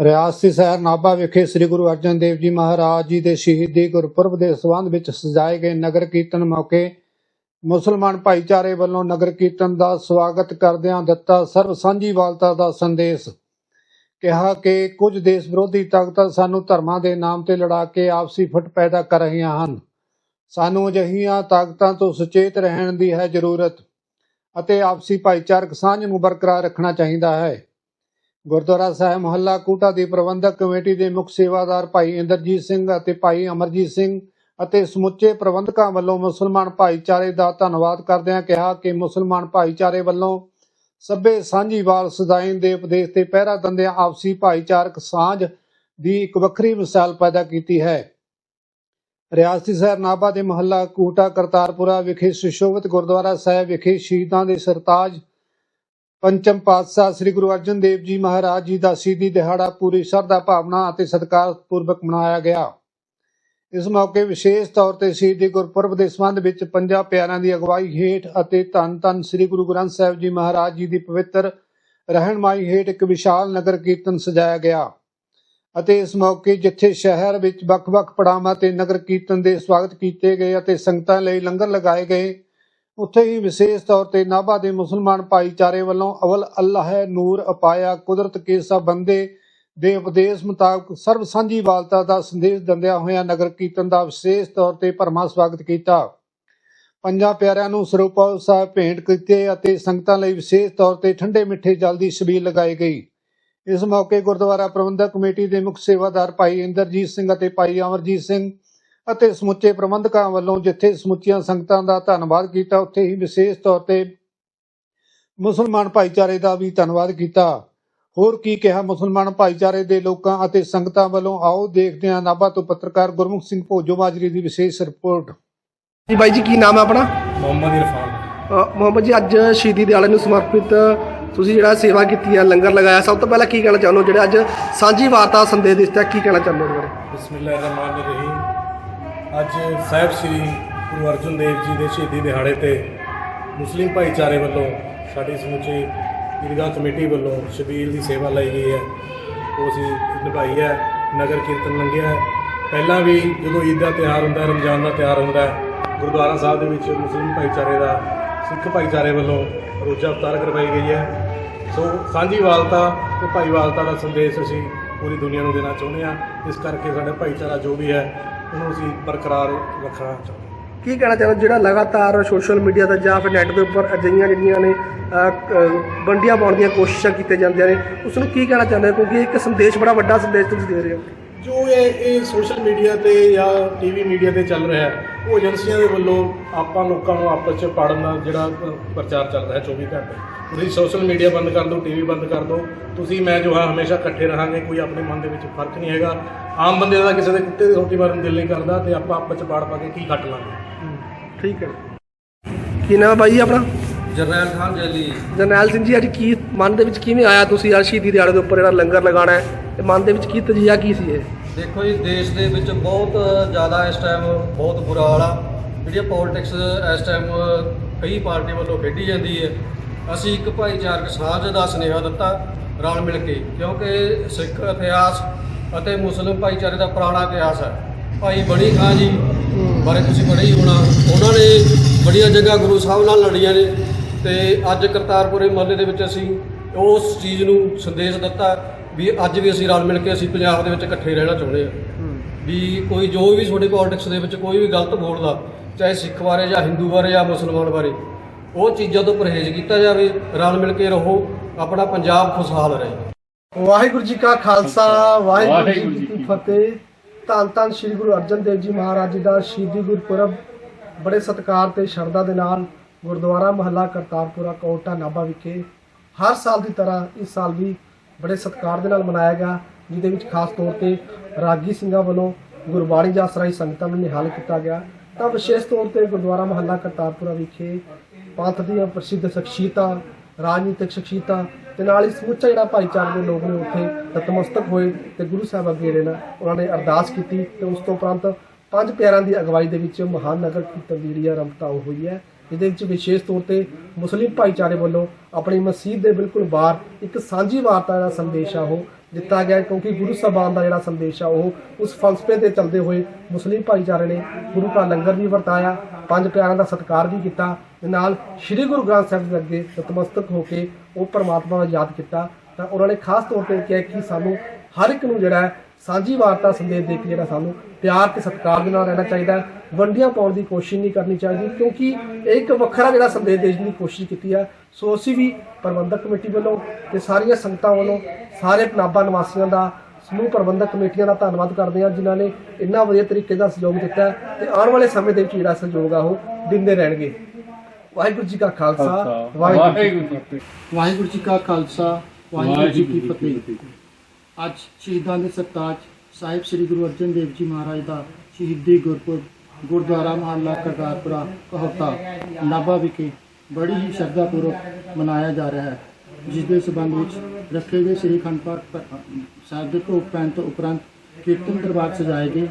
ਰਿਆਸਤੀ ਸ਼ਹਿਰ ਨਾਭਾ ਵਿਖੇ ਸ੍ਰੀ ਗੁਰੂ ਅਰਜਨ ਦੇਵ ਜੀ ਮਹਾਰਾਜ ਜੀ ਦੇ ਸ਼ਹੀਦੀ ਗੁਰਪੁਰਬ ਦੇ ਸੰਬੰਧ ਵਿੱਚ ਸਜਾਏ ਗਏ ਨਗਰ ਕੀਰਤਨ ਮੌਕੇ ਮੁਸਲਮਾਨ ਭਾਈਚਾਰੇ ਵੱਲੋਂ ਨਗਰ ਕੀਰਤਨ ਦਾ ਸਵਾਗਤ ਕਰਦਿਆਂ ਦਿੱਤਾ ਸਰਬ ਸਾਂਝੀਵਾਲਤਾ ਦਾ ਸੰਦੇਸ਼। ਕਿਹਾ ਕਿ ਕੁਝ ਦੇਸ਼ ਵਿਰੋਧੀ ਤਾਕਤਾਂ ਸਾਨੂੰ ਧਰਮਾਂ ਦੇ ਨਾਮ ਤੇ ਲੜਾ ਕੇ ਆਪਸੀ ਫੁੱਟ ਪੈਦਾ ਕਰ ਰਹੀਆਂ ਹਨ। ਸਾਨੂੰ ਅਜਿਹੀਆਂ ਤਾਕਤਾਂ ਤੋਂ ਸੁਚੇਤ ਰਹਿਣ ਦੀ ਹੈ ਜ਼ਰੂਰਤ। ਅਤੇ ਆਪਸੀ ਭਾਈਚਾਰਕ ਸਾਂਝ ਨੂੰ ਬਰਕਰਾਰ ਰੱਖਣਾ ਚਾਹੀਦਾ ਹੈ। ਗੁਰਦੁਆਰਾ ਸਾਹਿਬ ਮੁਹੱਲਾ ਕੋਟਾ ਦੀ ਪ੍ਰਬੰਧਕ ਕਮੇਟੀ ਦੇ ਮੁੱਖ ਸੇਵਾਦਾਰ ਭਾਈ ਇੰਦਰਜੀਤ ਸਿੰਘ ਅਤੇ ਭਾਈ ਅਮਰਜੀਤ ਸਿੰਘ ਅਤੇ ਸਮੁੱਚੇ ਪ੍ਰਬੰਧਕਾਂ ਵੱਲੋਂ ਮੁਸਲਮਾਨ ਭਾਈਚਾਰੇ ਦਾ ਧੰਨਵਾਦ ਕਰਦਿਆਂ ਕਿਹਾ ਕਿ ਮੁਸਲਮਾਨ ਭਾਈਚਾਰੇ ਵੱਲੋਂ ਸਭੇ ਸਾਂਝੀਵਾਲ ਸਦਾਇਨ ਦੇ ਉਪਦੇਸ਼ ਤੇ ਪਹਿਰਾ ਦਿੰਦਿਆਂ ਆਪਸੀ ਭਾਈਚਾਰਕ ਸਾਂਝ ਦੀ ਇੱਕ ਵੱਖਰੀ ਮਿਸਾਲ ਪੈਦਾ ਕੀਤੀ ਹੈ। ਰਿਆਸਤੀ ਸ਼ਹਿਰ ਨਾਭਾ ਦੇ ਮੁਹੱਲਾ ਕੂਟਾ ਕਰਤਾਰਪੁਰਾ ਵਿਖੇ ਸੁਸ਼ੋਭਿਤ ਗੁਰਦੁਆਰਾ ਸਾਹਿਬ ਵਿਖੇ ਸ਼ਹੀਦਾਂ ਦੇ ਸਰਤਾਜ ਪੰਚਮ ਪਾਤਸ਼ਾਹ ਸ੍ਰੀ ਗੁਰੂ ਅਰਜਨ ਦੇਵ ਜੀ ਮਹਾਰਾਜ ਜੀ ਦਾ ਸ਼ਹੀਦੀ ਦਿਹਾੜਾ ਪੂਰੀ ਸ਼ਰਧਾ ਭਾਵਨਾ ਅਤੇ ਸਤਿਕਾਰ ਪੂਰਵਕ ਮਨਾਇਆ ਗਿਆ। ਇਸ ਮੌਕੇ ਵਿਸ਼ੇਸ਼ ਤੌਰ ਤੇ ਸ਼ਹੀਦੀ ਗੁਰਪੁਰਬ ਦੇ ਸੰਬੰਧ ਵਿੱਚ ਪੰਜਾਂ ਪਿਆਰਿਆਂ ਦੀ ਅਗਵਾਈ ਹੇਠ ਅਤੇ ਧੰਨ ਧੰਨ ਸ੍ਰੀ ਗੁਰੂ ਗ੍ਰੰਥ ਸਾਹਿਬ ਜੀ ਮਹਾਰਾਜ ਜੀ ਦੀ ਪਵਿੱਤਰ ਰਹਿਣਮਾਈ ਹੇਠ ਇੱਕ ਵਿਸ਼ਾਲ ਨਗਰ ਕੀਰਤਨ ਸਜਾਇਆ ਗਿਆ। ਅਤੇ ਇਸ ਮੌਕੇ ਜਿੱਥੇ ਸ਼ਹਿਰ ਵਿੱਚ ਵੱਖ-ਵੱਖ ਪੜਾਵਾਂ ਤੇ ਨਗਰ ਕੀਰਤਨ ਦੇ ਸਵਾਗਤ ਕੀਤੇ ਗਏ ਅਤੇ ਸੰਗਤਾਂ ਲਈ ਲੰਗਰ ਲਗਾਏ ਗਏ, ਉੱਥੇ ਹੀ ਵਿਸ਼ੇਸ਼ ਤੌਰ ਤੇ ਨਾਭਾ ਦੇ ਮੁਸਲਮਾਨ ਭਾਈਚਾਰੇ ਵੱਲੋਂ ਅਵਲ ਅੱਲਾਹ ਹੈ ਨੂਰ ਅਪਾਇਆ ਕੁਦਰਤ ਕੇ ਸਭ ਬੰਦੇ ਦੇ ਉਪਦੇਸ਼ ਮੁਤਾਬਕ ਸਰਬ ਸਾਂਝੀਵਾਲਤਾ ਦਾ ਸੰਦੇਸ਼ ਦਿੰਦਿਆਂ ਹੋਇਆਂ ਨਗਰ ਕੀਰਤਨ ਦਾ ਵਿਸ਼ੇਸ਼ ਤੌਰ ਤੇ ਭਰਮਾ ਸਵਾਗਤ ਕੀਤਾ। ਪੰਜਾਂ ਪਿਆਰਿਆਂ ਨੂੰ ਸਰੂਪਾ ਸਾਹਿਬ ਭੇਂਟ ਕੀਤੇ ਅਤੇ ਸੰਗਤਾਂ ਲਈ ਵਿਸ਼ੇਸ਼ ਤੌਰ ਤੇ ਠੰਡੇ ਮਿੱਠੇ ਜਲ ਦੀ ਛਬੀਲ ਲਗਾਈ ਗਈ। ਇਸ ਮੌਕੇ ਗੁਰਦੁਆਰਾ ਪ੍ਰਬੰਧਕ ਕਮੇਟੀ ਦੇ ਮੁੱਖ ਸੇਵਾਦਾਰ ਭਾਈ ਇੰਦਰਜੀਤ ਸਿੰਘ ਅਤੇ ਭਾਈ ਅਮਰਜੀਤ ਸਿੰਘ ਅਤੇ ਸਮੁੱਚੇ ਪ੍ਰਬੰਧਕਾਂ ਵੱਲੋਂ ਜਿੱਥੇ ਸਮੁੱਚੀਆਂ ਸੰਗਤਾਂ ਦਾ ਧੰਨਵਾਦ ਕੀਤਾ ਉੱਥੇ ਹੀ ਵਿਸ਼ੇਸ਼ ਤੌਰ ਤੇ ਮੁਸਲਮਾਨ ਭਾਈਚਾਰੇ ਦਾ ਵੀ ਧੰਨਵਾਦ ਕੀਤਾ। ਹੋਰ ਕੀ ਕਿਹਾ ਮੁਸਲਮਾਨ ਭਾਈਚਾਰੇ ਦੇ ਲੋਕਾਂ ਅਤੇ ਸੰਗਤਾਂ ਵੱਲੋਂ? ਆਓ ਦੇਖਦੇ ਹਾਂ ਨਾਭਾ ਤੋਂ ਪੱਤਰਕਾਰ ਗੁਰਮੁਖ ਸਿੰਘ ਭੋਜੋ ਮਾਜਰੀ ਦੀ ਵਿਸ਼ੇਸ਼ ਰਿਪੋਰਟ। ਜੀ ਬਾਈ ਜੀ ਕੀ ਨਾਮ ਹੈ ਆਪਣਾ? ਮੁਹੰਮਦ ਇਰਫਾਨ। ਮੁਹੰਮਦ ਜੀ ਅੱਜ ਸ਼ਹੀਦੀ ਦਿਹਾੜੇ ਨੂੰ ਸਮਰਪਿਤ ਤੁਸੀਂ ਜਿਹੜਾ ਸੇਵਾ ਕੀਤੀ ਹੈ ਲੰਗਰ ਲਗਾਇਆ, ਸਭ ਤੋਂ ਪਹਿਲਾਂ ਕੀ ਕਹਿਣਾ ਚਾਹੁੰਦੇ ਹੋ? ਜਿਹੜਾ ਅੱਜ ਸਾਂਝੀ ਵਾਰਤਾ ਸੰਦੇਸ਼ ਦਿੱਤਾ ਕੀ ਕਹਿਣਾ ਚਾਹੁੰਦੇ ਹੋ ਇਹਦੇ ਅੱਜ ਸਾਹਿਬ ਸ੍ਰੀ ਗੁਰੂ ਅਰਜਨ ਦੇਵ ਜੀ ਦੇ ਸ਼ਹੀਦੀ ਦਿਹਾੜੇ ਤੇ ਮੁਸਲਿਮ ਭਾਈਚਾਰੇ ਵੱਲੋਂ ਸਾਡੀ ਸਮੁੱਚੀ ਈਦਗਾਹ ਕਮੇਟੀ ਵੱਲੋਂ ਸ਼ਬੀਲ ਦੀ ਸੇਵਾ ਲਈ ਗਈ ਹੈ। ਉਹ ਅਸੀਂ ਨਿਭਾਈ ਹੈ, ਨਗਰ ਕੀਰਤਨ ਲੰਘਿਆ ਹੈ। ਪਹਿਲਾਂ ਵੀ ਜਦੋਂ ਈਦ ਦਾ ਤਿਉਹਾਰ ਹੁੰਦਾ, ਰਮਜ਼ਾਨ ਦਾ ਤਿਉਹਾਰ ਹੁੰਦਾ ਗੁਰਦੁਆਰਾ ਸਾਹਿਬ ਦੇ ਵਿੱਚ ਮੁਸਲਿਮ ਭਾਈਚਾਰੇ ਦਾ, ਸਿੱਖ ਭਾਈਚਾਰੇ ਵੱਲੋਂ ਰੋਜ਼ਾ ਅਵਤਾਰ ਕਰਵਾਈ ਗਈ ਹੈ। ਸੋ ਸਾਂਝੀ ਵਾਲਤਾ ਤੇ ਭਾਈਵਾਲਤਾ ਦਾ ਸੰਦੇਸ਼ ਅਸੀਂ ਪੂਰੀ ਦੁਨੀਆ ਨੂੰ ਦੇਣਾ ਚਾਹੁੰਦੇ ਹਾਂ। ਇਸ ਕਰਕੇ ਸਾਡਾ ਭਾਈਚਾਰਾ ਜੋ ਵੀ ਹੈ ਉਹਨੂੰ ਅਸੀਂ ਬਰਕਰਾਰ ਰੱਖਣਾ ਚਾਹੁੰਦੇ ਹਾਂ। ਕੀ ਕਹਿਣਾ ਚਾਹੁੰਦੇ ਹੋ ਜਿਹੜਾ ਲਗਾਤਾਰ ਸੋਸ਼ਲ ਮੀਡੀਆ ਦਾ ਜਾਂ ਫਿਰ ਨੈੱਟ ਦੇ ਉੱਪਰ ਅਜਿਹੀਆਂ ਜਿਹੜੀਆਂ ਨੇ ਅ, ਵੰਡੀਆਂ ਪਾਉਣ ਦੀਆਂ ਕੋਸ਼ਿਸ਼ਾਂ ਕੀਤੀਆਂ ਜਾਂਦੀਆਂ ਨੇ ਉਸ ਨੂੰ ਕੀ ਕਹਿਣਾ ਚਾਹੁੰਦੇ ਹੋ? ਕਿਉਂਕਿ ਇੱਕ ਸੰਦੇਸ਼ ਬੜਾ ਵੱਡਾ ਸੰਦੇਸ਼ ਤੁਸੀਂ ਦੇ ਰਹੇ ਹੋ। ਜੋ ਇਹ ਇਹ ਸੋਸ਼ਲ ਮੀਡੀਆ ਤੇ ਜਾਂ ਟੀਵੀ ਮੀਡੀਆ ਤੇ ਚੱਲ ਰਿਹਾ ਹੈ ਉਹ ਏਜੰਸੀਆਂ ਦੇ ਵੱਲੋਂ ਆਪਾਂ ਲੋਕਾਂ ਨੂੰ ਆਪਸ ਚ ਪਾੜਨ ਦਾ ਜਿਹੜਾ ਪ੍ਰਚਾਰ ਚੱਲ ਰਿਹਾ 24 ਘੰਟੇ। ਤੁਸੀਂ ਸੋਸ਼ਲ ਮੀਡੀਆ ਬੰਦ ਕਰ ਦਿਓ ਟੀਵੀ ਬੰਦ ਕਰ ਦਿਓ। ਤੁਸੀਂ ਮੈਂ ਜੋ ਹਾਂ ਹਮੇਸ਼ਾ ਇਕੱਠੇ ਰਹਾਂਗੇ ਕੋਈ ਆਪਣੇ ਮਨ ਦੇ ਵਿੱਚ ਫ਼ਰਕ ਨਹੀਂ ਹੈਗਾ। ਆਮ ਬੰਦੇ ਦਾ ਕਿਸੇ ਦੇ ਕੁੱਤੇ ਦੀ ਰੋਟੀ ਮਾਰਨ ਦਿਲ ਨਹੀਂ ਕਰਦਾ ਤੇ ਆਪਾਂ ਆਪਸ ਚ ਪਾੜ ਪਾ ਕੇ ਕੀ ਕੱਟ ਲਾਂਗੇ। ਠੀਕ ਹੈ। ਕੀ ਨਾਮ ਜੀ ਆਪਣਾ? ਜਰਨੈਲ ਖਾਨ ਜੈਲੀ। ਜਰਨੈਲ ਸਿੰਘ ਜੀ ਅੱਜ ਕੀ ਮਨ ਦੇ ਵਿੱਚ ਕਿਵੇਂ ਆਇਆ ਤੁਸੀਂ ਅੱਜ ਸ਼ਹੀਦੀ ਦਿਹਾੜੇ ਦੇ ਉੱਪਰ ਜਿਹੜਾ ਲੰਗਰ ਲਗਾਉਣਾ ਹੈ? ਤੇ ਮਨ ਦੇ ਵਿੱਚ ਕੀ ਤਜੀਆ ਕੀ ਸੀ ਇਹ? ਦੇਖੋ ਜੀ, ਦੇਸ਼ ਦੇ ਵਿੱਚ ਬਹੁਤ ਜ਼ਿਆਦਾ ਇਸ ਟਾਈਮ ਬਹੁਤ ਬੁਰਾ ਹਾਲ ਆ। ਜਿਹੜੀਆਂ ਪੋਲਿਟਿਕਸ ਇਸ ਟਾਈਮ ਕਈ ਪਾਰਟੀ ਵੱਲੋਂ ਖੇਡੀ ਜਾਂਦੀ ਹੈ। ਅਸੀਂ ਇੱਕ ਭਾਈਚਾਰਕ ਸਾਂਝ ਦਾ ਸੁਨੇਹਾ ਦਿੱਤਾ ਰਲ ਮਿਲ ਕੇ, ਕਿਉਂਕਿ ਸਿੱਖ ਇਤਿਹਾਸ ਅਤੇ ਮੁਸਲਿਮ ਭਾਈਚਾਰੇ ਦਾ ਪੁਰਾਣਾ ਇਤਿਹਾਸ ਹੈ। ਭਾਈ ਬਣੀ ਖਾਂ ਜੀ, ਬਾਰੇ ਤੁਸੀਂ ਪੜ੍ਹਿਆ ਹੀ ਹੋਣਾ। ਉਹਨਾਂ ਨੇ ਬੜੀਆਂ ਜਗ੍ਹਾ ਗੁਰੂ ਸਾਹਿਬ ਨਾਲ ਲੜੀਆਂ ਨੇ ਤੇ ਅੱਜ ਕਰਤਾਰਪੁਰੇ ਮਹੱਲੇ ਦੇ ਵਿੱਚ ਅਸੀਂ ਉਸ ਚੀਜ਼ ਨੂੰ ਸੰਦੇਸ਼ ਦਿੱਤਾ ਵੀ ਅੱਜ ਵੀ ਅਸੀਂ ਰਲ ਮਿਲ ਕੇ ਅਸੀਂ ਪੰਜਾਬ ਦੇ ਵਿੱਚ ਇਕੱਠੇ ਰਹਿਣਾ ਚਾਹੁੰਦੇ ਹਾਂ। ਵੀ ਕੋਈ ਜੋ ਵੀ ਤੁਹਾਡੀ ਪੋਲਿਟਿਕਸ ਦੇ ਵਿੱਚ ਕੋਈ ਵੀ ਗਲਤ ਬੋਲਦਾ ਚਾਹੇ ਸਿੱਖ ਬਾਰੇ ਜਾਂ ਹਿੰਦੂ ਬਾਰੇ ਜਾਂ ਮੁਸਲਮਾਨ ਬਾਰੇ ਉਹ ਚੀਜ਼ਾਂ ਤੋਂ ਪਰਹੇਜ਼ ਕੀਤਾ ਜਾਵੇ ਰਲ ਮਿਲ ਕੇ ਰਹੋ ਆਪਣਾ ਪੰਜਾਬ ਖੁਸ਼ਹਾਲ ਰਹੇ। ਵਾਹਿਗੁਰੂ ਜੀ ਕਾ ਖਾਲਸਾ ਵਾਹਿਗੁਰੂ ਜੀ ਕੀ ਫਤਿਹ। ਧੰਨ ਧੰਨ ਸ੍ਰੀ ਗੁਰੂ ਅਰਜਨ ਦੇਵ ਜੀ ਮਹਾਰਾਜ ਜੀ ਦਾ ਸ਼ਹੀਦੀ ਗੁਰਪੁਰਬ ਬੜੇ ਸਤਿਕਾਰ ਤੇ ਸ਼ਰਧਾ ਦੇ ਨਾਲ ਗੁਰਦੁਆਰਾ ਮਹੱਲਾ ਕਰਤਾਰਪੁਰਾ ਕੋਟਾ ਨਾਭਾ ਵਿਖੇ ਹਰ ਸਾਲ ਦੀ ਤਰ੍ਹਾਂ ਇਸ ਸਾਲ ਵੀ ਬੜੇ ਸਤਿਕਾਰ ਦੇ ਨਾਲ ਮਨਾਇਆ ਗਿਆ, ਜਿਹਦੇ ਵਿੱਚ ਖਾਸ ਤੌਰ ਤੇ ਰਾਗੀ ਸਿੰਘਾਂ ਵੱਲੋਂ ਗੁਰਬਾਣੀ ਜਸ ਸੰਗਤਾਂ ਨੂੰ ਨਿਹਾਲ ਕੀਤਾ ਗਿਆ। ਤਾਂ ਵਿਸ਼ੇਸ਼ ਤੌਰ ਤੇ ਗੁਰਦੁਆਰਾ ਮਹੱਲਾ ਕਰਤਾਰਪੁਰਾ ਵਿਖੇ ਪੰਥ ਦੀਆਂ ਪ੍ਰਸਿੱਧ ਸ਼ਖਸੀਅਤਾਂ, ਰਾਜਨੀਤਿਕ ਸ਼ਖਸੀਅਤਾਂ ਤੇ ਨਾਲ ਹੀ ਸਮੁੱਚਾ ਜਿਹੜਾ ਭਾਈਚਾਰੇ ਦੇ ਲੋਕ ਨੇ ਉੱਥੇ ਨਤਮਸਤਕ ਹੋਏ ਤੇ ਗੁਰੂ ਸਾਹਿਬ ਅੱਗੇ ਜਿਹੜੇ ਨਾ ਉਹਨਾਂ ਨੇ ਅਰਦਾਸ ਕੀਤੀ ਤੇ ਉਸ ਤੋਂ ਉਪਰੰਤ ਪੰਜ ਪਿਆਰਾਂ ਦੀ ਅਗਵਾਈ ਦੇ ਵਿੱਚ ਮਹਾਨ ਨਗਰ ਕੀਰਤਨ ਜਿਹੜੀ ਆ ਰੰਭਤਾ ਉਹ ਹੋਈ ਹੈ। ਜਿਹਦੇ ਵਿੱਚ ਵਿਸ਼ੇਸ਼ ਤੌਰ ਤੇ ਮੁਸਲਿਮ ਭਾਈਚਾਰੇ ਵੱਲੋਂ ਆਪਣੀ ਮਸਜਿਦ ਦੇ ਬਿਲਕੁਲ ਬਾਹਰ ਇੱਕ ਸਾਂਝੀ ਵਾਰਤਾ ਦਾ ਸੰਦੇਸ਼ ਆ ਉਹ ਦਿੱਤਾ ਗਿਆ ਕਿਉਂਕਿ ਗੁਰੂ ਸਾਹਿਬਾਨ ਦਾ ਜਿਹੜਾ ਸੰਦੇਸ਼ ਆ ਉਹ ਉਸ ਫਲਸਫੇ ਤੇ ਚੱਲਦੇ ਹੋਏ ਮੁਸਲਿਮ ਭਾਈਚਾਰੇ ਨੇ ਗੁਰੂ ਕਾ ਲੰਗਰ ਵੀ ਵਰਤਾਇਆ, ਪੰਜ ਪਿਆਰਾਂ ਦਾ ਸਤਿਕਾਰ ਵੀ ਕੀਤਾ ਤੇ ਨਾਲ ਸ੍ਰੀ ਗੁਰੂ ਗ੍ਰੰਥ ਸਾਹਿਬ ਦੇ ਅੱਗੇ ਨਤਮਸਤਕ ਹੋ ਕੇ ਉਹ ਪਰਮਾਤਮਾ ਨੂੰ ਯਾਦ ਕੀਤਾ ਤਾਂ ਉਹਨਾਂ ਨੇ ਖਾਸ ਤੌਰ ਤੇ ਕਿਹਾ ਕਿ ਸਾਨੂੰ ਹਰ ਇੱਕ ਨੂੰ ਜਿਹੜਾ ਸਾਂਝੀ ਵਾਰਤਾ ਸੰਦੇਸ਼ ਦੇ ਕੇ ਜਿਹੜਾ ਸਾਨੂੰ ਪਿਆਰ ਤੇ ਸਤਿਕਾਰ ਦੇ ਨਾਲ ਰਹਿਣਾ ਚਾਹੀਦਾ ਹੈ। ਵੰਡੀਆਂ ਪਾਉਣ ਦੀ ਕੋਸ਼ਿਸ਼ ਨਹੀਂ ਕਰਨੀ ਚਾਹੀਦੀ ਕਿਉਂਕਿ ਇਹ ਇੱਕ ਵੱਖਰਾ ਜਿਹੜਾ ਸੰਦੇਸ਼ ਦੇਣ ਦੀ ਕੋਸ਼ਿਸ਼ ਕੀਤੀ ਹੈ ਸੋ ਅਸੀਂ ਵੀ ਪ੍ਰਬੰਧਕ ਕਮੇਟੀ ਵੱਲੋਂ ਤੇ ਸਾਰੀਆਂ ਸੰਗਤਾਂ ਵੱਲੋਂ ਸਾਰੇ ਪਨਾਬਾ ਨਿਵਾਸੀਆਂ ਦਾ ਸਮੂਹ ਪ੍ਰਬੰਧਕ ਕਮੇਟੀਆਂ ਦਾ ਧੰਨਵਾਦ ਕਰਦੇ ਹਾਂ ਜਿਨ੍ਹਾਂ ਨੇ ਇੰਨਾ ਵਧੀਆ ਤਰੀਕੇ ਦਾ ਸਹਿਯੋਗ ਦਿੱਤਾ ਤੇ ਆਉਣ ਵਾਲੇ ਸਮੇਂ ਦੇ ਵਿੱਚ ਜਿਹੜਾ ਸਹਿਯੋਗ ਆ ਉਹ ਦਿੰਦੇ ਰਹਿਣਗੇ। ਵਾਹਿਗੁਰੂ ਜੀ ਕਾ ਖਾਲਸਾ ਵਾਹਿਗੁਰੂ ਜੀ ਕੀ ਫਤਿਹ ਵਾਹਿਗੁਰੂ ਜੀ ਕਾ ਖਾਲਸਾ ਵਾਹਿਗੁਰੂ ਜੀ ਕੀ ਫਤਿਹ। ਅੱਜ ਸ਼ਹੀਦਾਂ ਦੇ ਸਰਤਾਜ ਸਾਹਿਬ ਸ੍ਰੀ ਗੁਰੂ ਅਰਜਨ ਦੇਵ ਜੀ ਮਹਾਰਾਜ ਦਾ ਸ਼ਹੀਦੀ ਗੁਰਪੁਰਬ, ਗੁਰਦੁਆਰਾ ਮਹੱਲਾ ਕਰਤਾਰਪੁਰਾ, ਕਹੋਤਾ ਨਾਭਾ ਵਿਖੇ ਬੜੀ ਹੀ ਸ਼ਰਧਾ ਪੂਰਵਕ ਮਨਾਇਆ ਜਾ ਰਿਹਾ ਹੈ, ਜਿਸ ਦੇ ਸਬੰਧ ਵਿੱਚ ਰੱਖੇ ਗਏ ਸ੍ਰੀ ਖੰਡ ਪਾਠ ਸਾਹਿਬ ਦੇ ਭੋਗ ਪੈਣ ਤੋਂ ਉਪਰੰਤ ਕੀਰਤਨ ਦਰਬਾਰ ਸਜਾਏ ਗਏ।